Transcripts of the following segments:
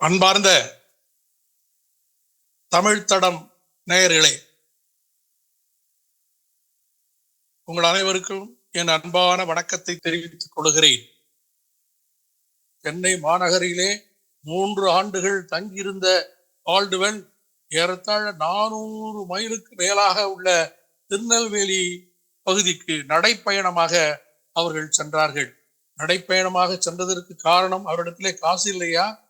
அன்பார்ந்த தமிழ்த்தடம் நேயர்களே உங்கள் அனைவருக்கும் என் அன்பான வணக்கத்தை தெரிவித்துக் கொள்கிறேன். சென்னை மாநகரிலே மூன்று ஆண்டுகள் தங்கியிருந்த ஆல்டுவெல் ஏறத்தாழ நானூறு மைலுக்கு மேலாக உள்ள திருநெல்வேலி பகுதிக்கு நடைப்பயணமாக அவர்கள் சென்றார்கள். நடைப்பயணமாக சென்றதற்கு காரணம் அவரிடத்திலே காசு இல்லையா?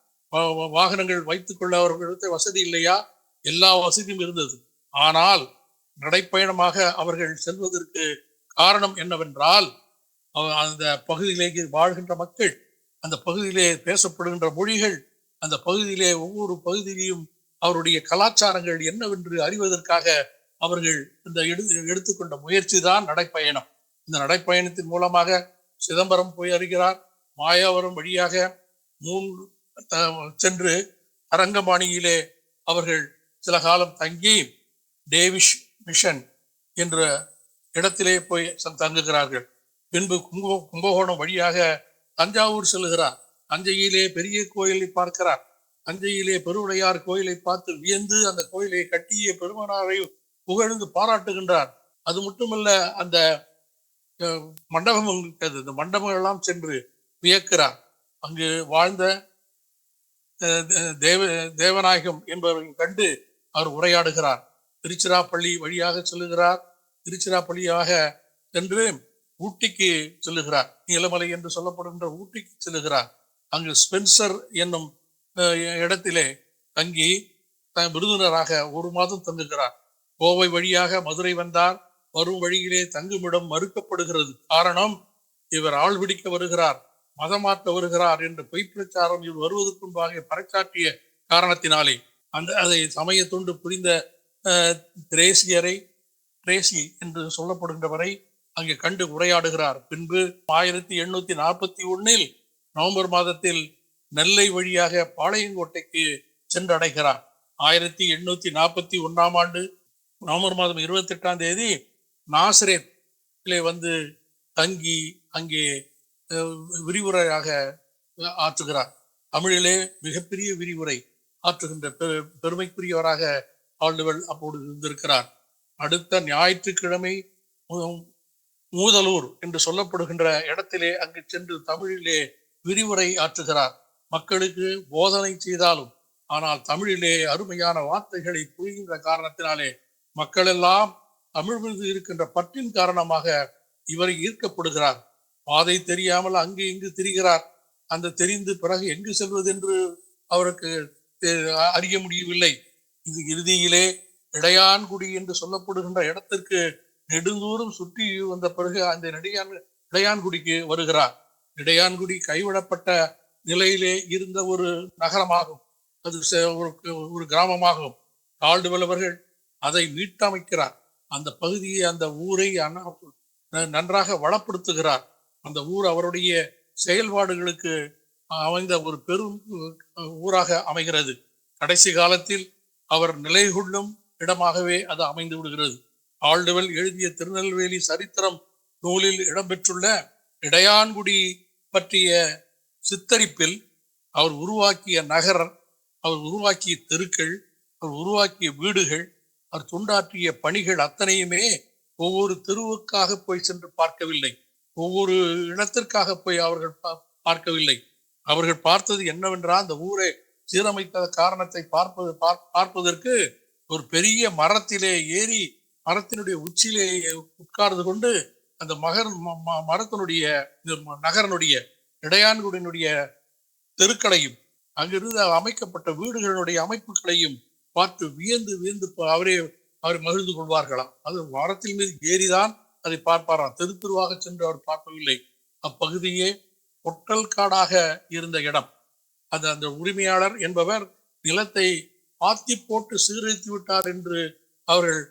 வாகனங்கள் வைத்துக் கொள்ள வசதி இல்லையா? எல்லா வசதியும் இருந்தது. ஆனால் நடைப்பயணமாக அவர்கள் செல்வதற்கு காரணம் என்னவென்றால் அந்த பகுதியிலே வாழ்கின்ற மக்கள் அந்த பகுதியிலே பேசப்படுகின்ற மொழிகள் அந்த பகுதியிலே ஒவ்வொரு பகுதியிலையும் அவருடைய கலாச்சாரங்கள் என்னவென்று அறிவதற்காக அவர்கள் இந்த எடு எடுத்துக்கொண்ட முயற்சி தான் நடைப்பயணம். இந்த நடைப்பயணத்தின் மூலமாக சிதம்பரம் போய் அறிகிறார். மாயாவரம் வழியாக மூன்று சென்று அரங்கபாணியிலே அவர்கள் சில காலம் தங்கி டேவிஷ் மிஷன் என்ற இடத்திலே போய் தங்குகிறார்கள். பின்பு கும்ப கும்பகோணம் வழியாக தஞ்சாவூர் செல்கிறார். தஞ்சையிலே பெரிய கோயிலை பார்க்கிறார். தஞ்சையிலே பெருவுடையார் கோயிலை பார்த்து வியந்து அந்த கோயிலை கட்டிய பெருமனாரை புகழ்ந்து பாராட்டுகின்றார். அது மட்டுமல்ல அந்த மண்டபம் இருக்கிறது இந்த மண்டபங்கள் எல்லாம் சென்று வியக்கிறார். அங்கு வாழ்ந்த தேவ தேவநாயகம் என்பவரை கண்டு அவர் உரையாடுகிறார். திருச்சிராப்பள்ளி வழியாக செல்லுகிறார். திருச்சிராப்பள்ளியாக சென்று ஊட்டிக்கு செல்லுகிறார். நீலமலை என்று சொல்லப்படுகின்ற ஊட்டிக்கு செல்லுகிறார். அங்கு ஸ்பென்சர் என்னும் அஹ், இடத்திலே தங்கி த- விருந்தினராக ஒரு மாதம் தங்குகிறார். கோவை வழியாக மதுரை வந்தார். வரும் வழியிலே தங்குமிடம் மறுக்கப்படுகிறது. காரணம் இவர் ஆள் பிடிக்க வருகிறார். மதமாற்ற வருகிறார் என்று பொய் பிரச்சாரம் இவர் வருவதற்கு முன்பாக பறைச்சாற்றிய காரணத்தினாலே. அந்த அதை சமய தொண்டு புரிந்த அஹ், திரேசியரை திரேசி என்று சொல்லப்படுகின்றவரை அங்கே கண்டு உரையாடுகிறார். பின்பு ஆயிரத்தி எண்ணூத்தி நாற்பத்தி ஒன்னில் நவம்பர் மாதத்தில் நெல்லை வழியாக பாளையங்கோட்டைக்கு சென்றடைகிறார். ஆயிரத்தி எண்ணூத்தி நாற்பத்தி ஒன்னாம் ஆண்டு நவம்பர் மாதம் இருபத்தி எட்டாம் தேதி நாசரேத்திலே வந்து தங்கி அங்கே விரிவுரையாக ஆற்றுகிறார். தமிழிலே மிகப்பெரிய விரிவுரை ஆற்றுகின்ற பெ- பெருமைக்குரியவராக ஆளுவல் அப்போது இருந்திருக்கிறார். அடுத்த ஞாயிற்றுக்கிழமை மூதலூர் என்று சொல்லப்படுகின்ற இடத்திலே அங்கு சென்று தமிழிலே விரிவுரை ஆற்றுகிறார். மக்களுக்கு போதனை செய்தாலும் ஆனால் தமிழிலே அருமையான வார்த்தைகளை புரிகின்ற காரணத்தினாலே மக்களெல்லாம் தமிழ் மீது இருக்கின்ற பற்றின் காரணமாக இவரை ஈர்க்கப்படுகிறார். பாதை தெரியாமல் அங்கு இங்கு திரிகிறார். அந்த தெரிந்து பிறகு எங்கு செல்வது என்று அவருக்கு தெ- அறிய முடியவில்லை. இது இறுதியிலே இடையான்குடி என்று சொல்லப்படுகின்ற இடத்திற்கு நெடுந்தூரம் சுற்றி வந்த பிறகு அந்த நெடியான் இடையான்குடிக்கு வருகிறார். இடையான்குடி கைவிடப்பட்ட நிலையிலே இருந்த ஒரு நகரமாகும். அது ஒரு ஒரு கிராமமாகும். கால்டுவெல் அவர்கள் அதை மீட்டமைக்கிறார். அந்த பகுதியை அந்த ஊரை ந- நன்றாக வளப்படுத்துகிறார். அந்த ஊர் அவருடைய செயல்பாடுகளுக்கு அமைந்த ஒரு பெரும் ஊராக அமைகிறது. கடைசி காலத்தில் அவர் நிலை கொள்ளும் இடமாகவே அது அமைந்து விடுகிறது. ஆழ்டுவல் எழுதிய திருநெல்வேலி சரித்திரம் நூலில் இடம்பெற்றுள்ள இடையான்குடி பற்றிய சித்தரிப்பில் அவர் உருவாக்கிய நகர் அவர் உருவாக்கிய தெருக்கள் அவர் உருவாக்கிய வீடுகள் அவர் தொண்டாற்றிய பணிகள் அத்தனையுமே ஒவ்வொரு தெருவுக்காக போய் சென்று பார்க்கவில்லை. ஒவ்வொரு இடத்திற்காக போய் அவர்கள் பார்க்கவில்லை. அவர்கள் பார்த்தது என்னவென்றால் அந்த ஊரை சீரமைத்த காரணத்தை பார்ப்பது பார்ப்பதற்கு ஒரு பெரிய மரத்திலே ஏறி மரத்தினுடைய உச்சியிலே உட்கார்ந்து கொண்டு அந்த மகர் ம- ம- மரத்தினுடைய நகரனுடைய இடையான்குடியினுடைய தெருக்களையும் அங்கிருந்து அமைக்கப்பட்ட வீடுகளுடைய அமைப்புகளையும் பார்த்து வியந்து வியந்து அவரே அவர் மகிழ்ந்து கொள்வார்களாம். அது மரத்தின் மீது ஏறிதான் அதை பார்ப்பாராம் தெருத்திருவாக சென்று அவர் பார்க்கவில்லை. அப்பகுதியே பொட்டல் காடாக இருந்த இடம். அது அந்த உரிமையாளர் என்பவர் நிலத்தை பாத்தி போட்டு சீரழித்து விட்டார் என்று அவர்கள்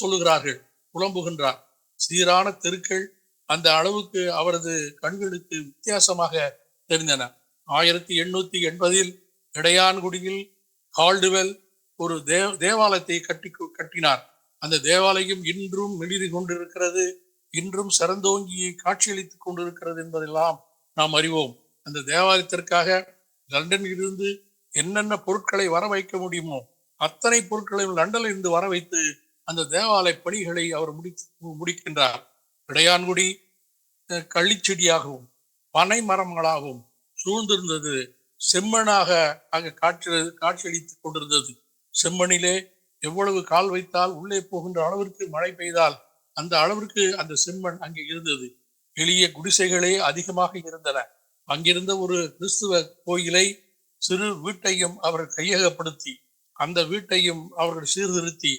சொல்லுகிறார்கள் புலம்புகின்றார். சீரான தெருக்கள் அந்த அளவுக்கு அவரது கண்களுக்கு வித்தியாசமாக தெரிந்தன. ஆயிரத்தி எண்ணூத்தி எண்பதில் இடையான்குடியில் கால்டுவெல் ஒரு தேவ தேவாலயத்தை கட்டி கட்டினார். அந்த தேவாலயம் இன்றும் மிளிரி கொண்டிருக்கிறது இன்றும் சிறந்தோங்கியை காட்சியளித்துக் கொண்டிருக்கிறது என்பதெல்லாம் நாம் அறிவோம். அந்த தேவாலயத்திற்காக லண்டனில் இருந்து என்னென்ன பொருட்களை வர வைக்க முடியுமோ அத்தனை பொருட்களையும் லண்டனில் இருந்து வர வைத்து அந்த தேவாலய பணிகளை அவர் முடித்து முடிக்கின்றார். இடையான்குடி கள்ளிச்செடியாகவும் பனை மரங்களாகவும் சூழ்ந்திருந்தது. செம்மண்ணாக அங்கு காட்சி காட்சியளித்துக் கொண்டிருந்தது. செம்மணிலே எவ்வளவு கால் வைத்தால் உள்ளே போகின்ற அளவிற்கு மழை பெய்தால் அந்த அளவிற்கு அந்த செம்மண் அங்கே இருந்தது. எளிய குடிசைகளே அதிகமாக இருந்தன. அங்கிருந்த ஒரு கிறிஸ்துவ கோயிலை சிறு வீட்டையும் அவர் கையகப்படுத்தி அந்த வீட்டையும் அவர்கள் சீர்திருத்தி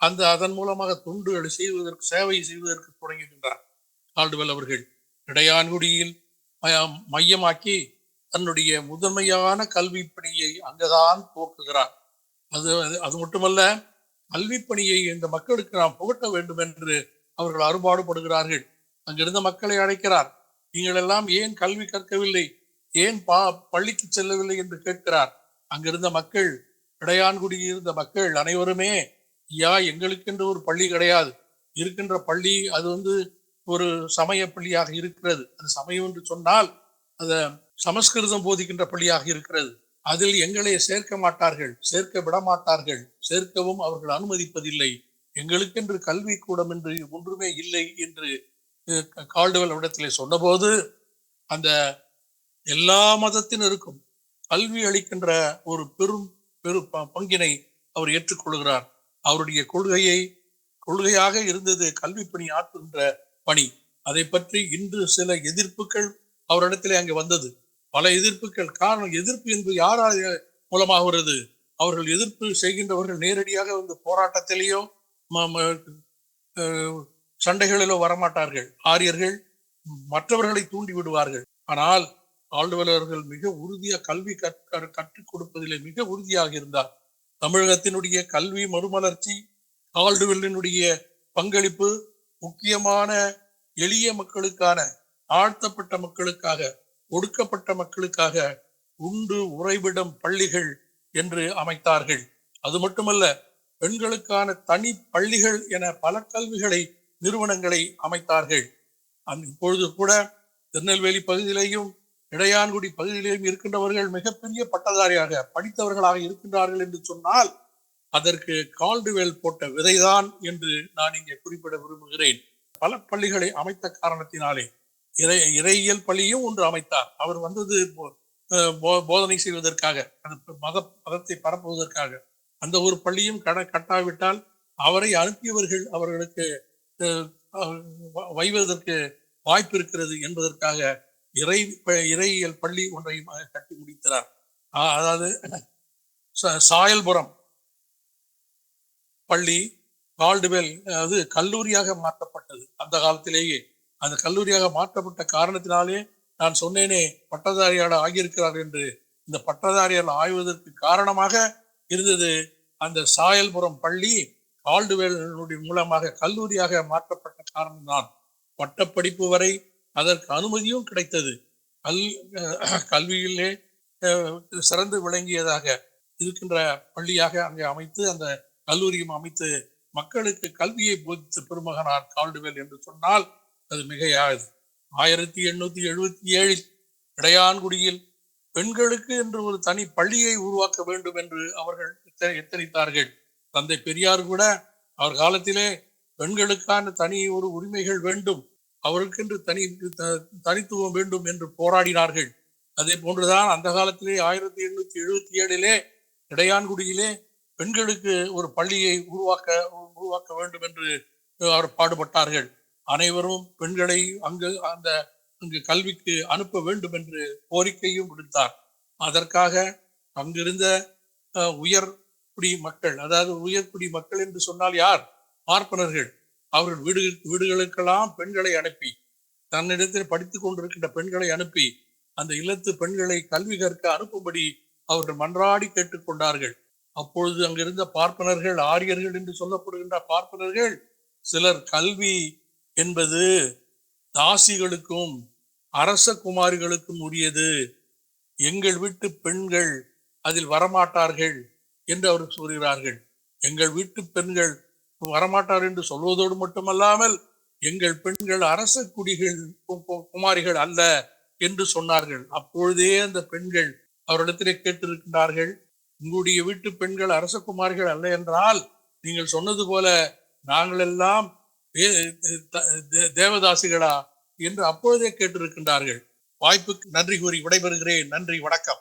அந்த அதன் மூலமாக தொண்டுகளை செய்வதற்கு சேவை செய்வதற்கு தொடங்குகின்றார். ஆல்டுவெல் அவர்கள் இடையான்குடியில் மையமாக்கி தன்னுடைய முதன்மையான கல்வி பணியை அங்கதான் துவக்குகிறார். அது அது- மட்டுமல்ல கல்வி பணியை இந்த மக்களுக்கு நாம் புகட்ட வேண்டும் என்று அவர்கள் அறுபாடுபடுகிறார்கள் அங்கிருந்த மக்களை அழைக்கிறார். நீங்கள் எல்லாம் ஏன் கல்வி கற்கவில்லை? ஏன் பா பள்ளிக்கு செல்லவில்லை என்று கேட்கிறார். அங்கிருந்த மக்கள் இடையான்குடியில் இருந்த மக்கள் அனைவருமே ஐயா எங்களுக்கென்று ஒரு பள்ளி கிடையாது. இருக்கின்ற பள்ளி அது வந்து ஒரு சமய பள்ளியாக இருக்கிறது. அது சமயம் என்று சொன்னால் அது சமஸ்கிருதம் போதிக்கின்ற பள்ளியாக இருக்கிறது. அதில் எங்களை சேர்க்க மாட்டார்கள் சேர்க்க விட மாட்டார்கள் சேர்க்கவும் அவர்கள் அனுமதிப்பதில்லை. எங்களுக்கென்று கல்வி கூடம் என்று ஒன்றுமே இல்லை என்று கால்டுவல் கால்டுவெல் இடத்திலே சொன்னபோது அந்த எல்லா மதத்தினருக்கும் கல்வி அளிக்கின்ற ஒரு பெரும் பெரு ப- பங்கினை அவர் ஏற்றுக்கொள்கிறார். அவருடைய கொள்கையை கொள்கையாக இருந்தது கல்வி பணி ஆற்றுகின்ற பணி. அதை பற்றி இன்று சில எதிர்ப்புகள் அவரிடத்திலே அங்கே வந்தது. பல எதிர்ப்புகள் காரணம் எதிர்ப்பு என்பது யாரால் மூலமாக வருது அவர்கள் எதிர்ப்பு செய்கின்றவர்கள் நேரடியாக வந்து போராட்டத்திலேயோ சண்டைகளிலோ வரமாட்டார்கள். ஆரியர்கள் மற்றவர்களை தூண்டி விடுவார்கள். ஆனால் ஆழ்வல் மிக உறுதியாக கல்வி கற்றுக் கொடுப்பதிலே மிக உறுதியாக இருந்தார். தமிழகத்தினுடைய கல்வி மறுமலர்ச்சி ஆல்டுவெல்லினுடைய பங்களிப்பு முக்கியமான எளிய மக்களுக்கான ஆழ்த்தப்பட்ட மக்களுக்காக ஒடுக்கப்பட்ட மக்களுக்காக உண்டு உறைவிடம் பள்ளிகள் என்று அமைத்தார்கள். அது மட்டுமல்ல பெண்களுக்கான தனி பள்ளிகள் என பல கல்விகளை நிறுவனங்களை அமைத்தார்கள். அந் இப்பொழுது கூட திருநெல்வேலி பகுதியிலேயும் இடையான்குடி பகுதியிலேயும் இருக்கின்றவர்கள் மிகப்பெரிய பட்டதாரியாக படித்தவர்களாக இருக்கின்றார்கள் என்று சொன்னால் அதற்கு கால்டுவேல் போட்ட விதைதான் என்று நான் இங்கே குறிப்பிட விரும்புகிறேன். பல பள்ளிகளை அமைத்த காரணத்தினாலே இறை இறையியல் பள்ளியும் ஒன்று அமைத்தார். அவர் வந்தது போ- போதனை செய்வதற்காக அந்த மத மதத்தை பரப்புவதற்காக. அந்த ஒரு பள்ளியும் கட கட்டாவிட்டால் அவரை அனுப்பியவர்கள் அவர்களுக்கு வைவதற்கு வாய்ப்பு இருக்கிறது என்பதற்காக இறை ப- இறையியல் பள்ளி ஒன்றையும் கட்டி முடித்தார். அதாவது ச- சாயல்புரம் பள்ளி கால்டுவெல் அது கல்லூரியாக மாற்றப்பட்டது. அந்த காலத்திலேயே அந்த கல்லூரியாக மாற்றப்பட்ட காரணத்தினாலே நான் சொன்னேனே பட்டதாரியாளர் ஆகியிருக்கிறார் என்று. இந்த பட்டதாரியால் ஆய்வதற்கு காரணமாக இருந்தது அந்த சாயல்புரம் பள்ளி கால்டுவேலுடைய மூலமாக கல்லூரியாக மாற்றப்பட்ட காரணம்தான். பட்டப்படிப்பு வரை அதற்கு அனுமதியும் கிடைத்தது. கல் கல்வியிலே சிறந்து விளங்கியதாக இருக்கின்ற பள்ளியாக அங்கே அமைத்து அந்த கல்லூரியும் அமைத்து மக்களுக்கு கல்வியை போதித்த பெருமகனார் கால்டுவேல் என்று சொன்னால் அது மிகையானது. ஆயிரத்தி எண்ணூத்தி எழுபத்தி ஏழில் இடையான்குடியில் பெண்களுக்கு என்று ஒரு தனி பள்ளியை உருவாக்க வேண்டும் என்று அவர்கள் எத்தனித்தார்கள்? தந்தை பெரியார் கூட அவர் காலத்திலே பெண்களுக்கான தனி ஒரு உரிமைகள் வேண்டும் அவருக்கென்று தனி த- தனித்துவம் வேண்டும் என்று போராடினார்கள். அதே போன்றுதான் அந்த காலத்திலே ஆயிரத்தி எண்ணூத்தி எழுபத்தி ஏழிலே இடையான்குடியிலே பெண்களுக்கு ஒரு பள்ளியை உருவாக்க உருவாக்க வேண்டும் என்று அவர் பாடுபட்டார்கள். அனைவரும் பெண்களை அங்கு அந்த அங்கு கல்விக்கு அனுப்ப வேண்டும் என்று கோரிக்கையும் விடுத்தார். அதற்காக அங்கிருந்த அஹ், உயர் குடி மக்கள் அதாவது உயர்குடி மக்கள் என்று சொன்னால் யார்? பார்ப்பனர்கள். அவர்கள் வீடு வீடுகளுக்கெல்லாம் பெண்களை அனுப்பி தன்னிடத்தில் படித்துக் கொண்டிருக்கின்ற பெண்களை அனுப்பி அந்த இல்லத்து பெண்களை கல்வி கற்க அனுப்பும்படி அவர்கள் மன்றாடி கேட்டுக்கொண்டார்கள் அப்பொழுது அங்கிருந்த பார்ப்பனர்கள் ஆரியர்கள் என்று சொல்லப்படுகின்ற பார்ப்பனர்கள் சிலர் கல்வி என்பது தாசிகளுக்கும் அரச குமாரிகளுக்கும் உரியது. எங்கள் வீட்டு பெண்கள் அதில் வரமாட்டார்கள் என்று அவர் கூறுகிறார்கள். எங்கள் வீட்டு பெண்கள் வரமாட்டார் என்று சொல்வதோடு மட்டுமல்லாமல் எங்கள் பெண்கள் அரச குடிகள் குமாரிகள் அல்ல என்று சொன்னார்கள். அப்பொழுதே அந்த பெண்கள் அவரிடத்திலே கேட்டிருக்கின்றார்கள் உங்களுடைய வீட்டு பெண்கள் அரச குமாரிகள் அல்ல என்றால் நீங்கள் சொன்னது போல நாங்கள் எல்லாம் தேவதாசிகளா என்று அப்பொழுதே கேட்டிருக்கின்றார்கள். வாய்ப்புக்கு நன்றி கூறி விடைபெறுகிறேன். நன்றி வணக்கம்.